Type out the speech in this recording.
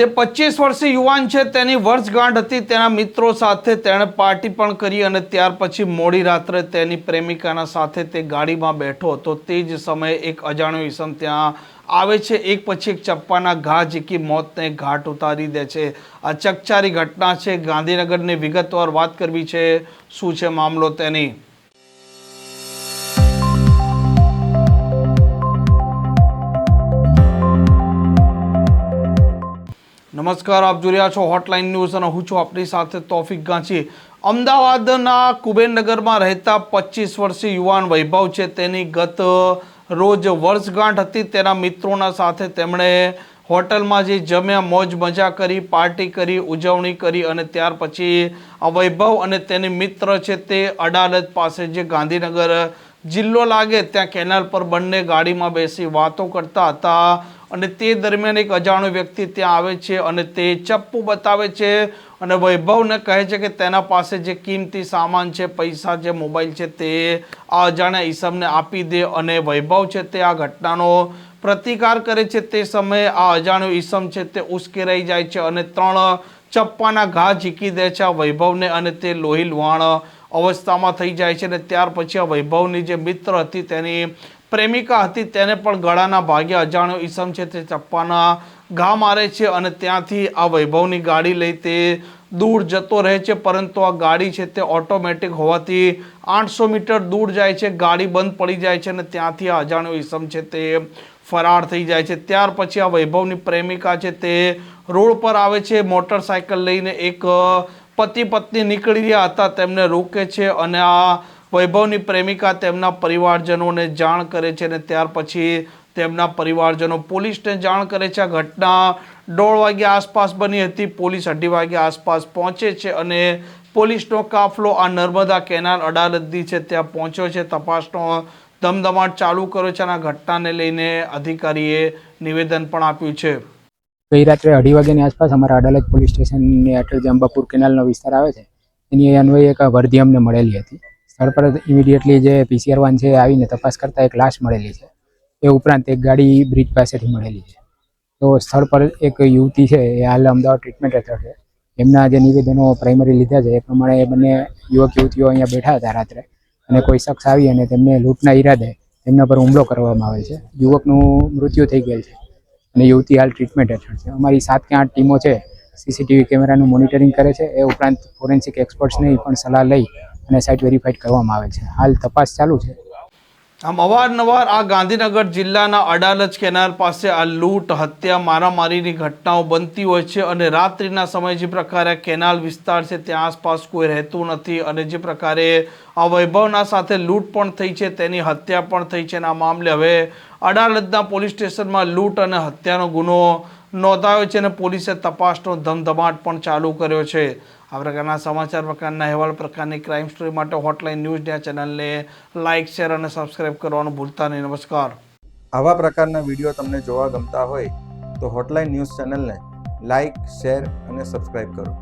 તે પચીસ વર્ષીય યુવાન છે, તેની વર્ષગાંઠ હતી, તેના મિત્રો સાથે તેણે પાર્ટી પણ કરી અને ત્યાર પછી મોડી રાત્રે તેની પ્રેમિકાના સાથે તે ગાડીમાં બેઠો હતો. તે જ સમયે એક અજાણ્યો ઈસમ ત્યાં આવે છે, એક પછી એક ચપ્પાના ઘા ઝીકી મોતને ઘાટ ઉતારી દે છે. આ ચકચારી ઘટના છે, ગાંધીનગરની વિગતવાર વાત કરવી છે, શું છે મામલો તેની? નમસ્કાર, આપ જોઈ રહ્યા છો હોટલાઇન ન્યૂઝ અને હું છું આપની સાથે તોફિક ગાંચી અમદાવાદના કુબેરનગરમાં રહેતા પચીસ વર્ષીય યુવાન વૈભવ છે. તેની ગત રોજ વર્ષગાંઠ હતી. તેના મિત્રોના સાથે તેમણે હોટલમાં જે જમ્યા, મોજ મજા કરી, પાર્ટી કરી, ઉજવણી કરી અને ત્યાર પછી આ વૈભવ અને તેની મિત્ર છે તે અડાલજ પાસે જે ગાંધીનગર જિલ્લો લાગે, ત્યાં કેનાલ પર બંને ગાડીમાં બેસી વાતો કરતા હતા. અને તે દરમિયાન એક અજાણો વ્યક્તિ ત્યાં આવે છે અને તે ચપ્પુ બતાવે છે અને વૈભવને કહે છે કે તેના પાસે જે કિંમતી સામાન છે, પૈસા છે મોબાઈલ છે તે આ અજાણ્યા ઈસમને આપી દે અને વૈભવ છે તે આ ઘટનાનો પ્રતિકાર કરે છે. તે સમયે આ અજાણ્યો ઈસમ છે તે ઉશ્કેરાઈ જાય છે અને ત્રણ ચપ્પાના ઘા ઝીકી દે છે આ વૈભવને અને તે લોહી લુહાણ અવસ્થામાં થઈ જાય છે અને ત્યાર પછી આ વૈભવની જે મિત્ર હતી તેની પ્રેમિકા હતી તેને પણ ગળાના ભાગે અજાણ્યો ઈસમ છે તે ચપ્પાના ઘા મારે છે અને ત્યાંથી આ વૈભવની ગાડી લઈ તે દૂર જતો રહે છે, પરંતુ આ ગાડી છે તે ઓટોમેટિક હોવાથી આઠસો મીટર દૂર જાય છે, ગાડી બંધ પડી જાય છે અને ત્યાંથી આ અજાણ્યો ઈસમ છે તે ફરાર થઈ જાય છે. ત્યાર પછી આ વૈભવની પ્રેમિકા છે તે રોડ પર આવે છે, મોટરસાયકલ લઈને એક પતિ પત્ની નીકળી રહ્યા હતા, તેમને રોકે છે અને આ વૈભવની પ્રેમિકા તેમના પરિવારજનોને જાણ કરે છે અને ત્યાર પછી તેમના પરિવારજનો પોલીસને જાણ કરે છે. આ ઘટના દોઢ વાગ્યા આસપાસ બની હતી. પોલીસ અઢી વાગ્યા આસપાસ પહોંચે છે અને પોલીસનો કાફલો આ નર્મદા કેનાલ અડાલતની છે. ત્યાં પહોંચ્યો છે. તપાસનો ધમધમાટ ચાલુ કર્યો છે અને આ ઘટનાને લઈને અધિકારીએ નિવેદન પણ આપ્યું છે. ગઈ રાત્રે અઢી વાગ્યાની આસપાસ અમારા અડાલજ પોલીસ સ્ટેશનની અટલ જંબાપુર કેનાલનો વિસ્તાર આવે છે, એની અન્વયે એક વર્ધી અમને મળેલી હતી. સ્થળ પર ઇમિડિયેટલી જે પીસીઆર વાન છે આવીને તપાસ કરતા એક લાશ મળેલી છે. એ ઉપરાંત એક ગાડી બ્રિજ પાસેથી મળેલી છે. તો સ્થળ પર એક યુવતી છે, એ હાલ અમદાવાદ ટ્રીટમેન્ટ હેઠળ છે. એમના જે નિવેદનો પ્રાઇમરી લીધા છે, એ પ્રમાણે એ બંને યુવક યુવતીઓ અહીંયા બેઠા હતા રાત્રે. અને કોઈ શખ્સ આવી અને તેમને લૂંટના ઈરાદે તેમના પર હુમલો કરવામાં આવે છે. યુવકનું મૃત્યુ થઈ ગયેલ છે અને યુવતી હાલ ટ્રીટમેન્ટ હેઠળ છે. અમારી સાત કે આઠ ટીમો છે સીસીટીવી કેમેરાનું મોનિટરિંગ કરે છે. એ ઉપરાંત ફોરેન્સિક એક્સપર્ટ્સની પણ સલાહ લઈ અને સાઇટ વેરીફાઈડ કરવામાં આવે છે. હાલ તપાસ ચાલુ છે. આમ અવારનવાર આ ગાંધીનગર જિલ્લાના અડાલજ કેનાલ પાસે આ લૂંટ, હત્યા, મારામારીની ઘટનાઓ બનતી હોય છે અને રાત્રિના સમયે જે પ્રકારે કેનાલ વિસ્તાર છે ત્યાં આસપાસ કોઈ રહેતું નથી અને જે પ્રકારે આ વૈભવના સાથે લૂંટ પણ થઈ છે, તેની હત્યા પણ થઈ છે અને આ મામલે હવે અડાલજના પોલીસ સ્ટેશનમાં લૂંટ અને હત્યાનો ગુનો નોંધાયો છે અને પોલીસે તપાસનો ધમધમાટ પણ ચાલુ કર્યો છે. આ પ્રકારના સમાચાર પ્રકારના અહેવાલ પ્રકારની ક્રાઇમ સ્ટોરી માટે હોટલાઇન ન્યૂઝ ચેનલને લાઇક શેર અને સબસ્ક્રાઇબ કરવાનું ભૂલતા નહીં. નમસ્કાર. આવા પ્રકારના વીડિયો તમને જોવા ગમતા હોય તો હોટલાઇન ન્યૂઝ ચેનલને લાઇક શેર અને સબસ્ક્રાઇબ કરો.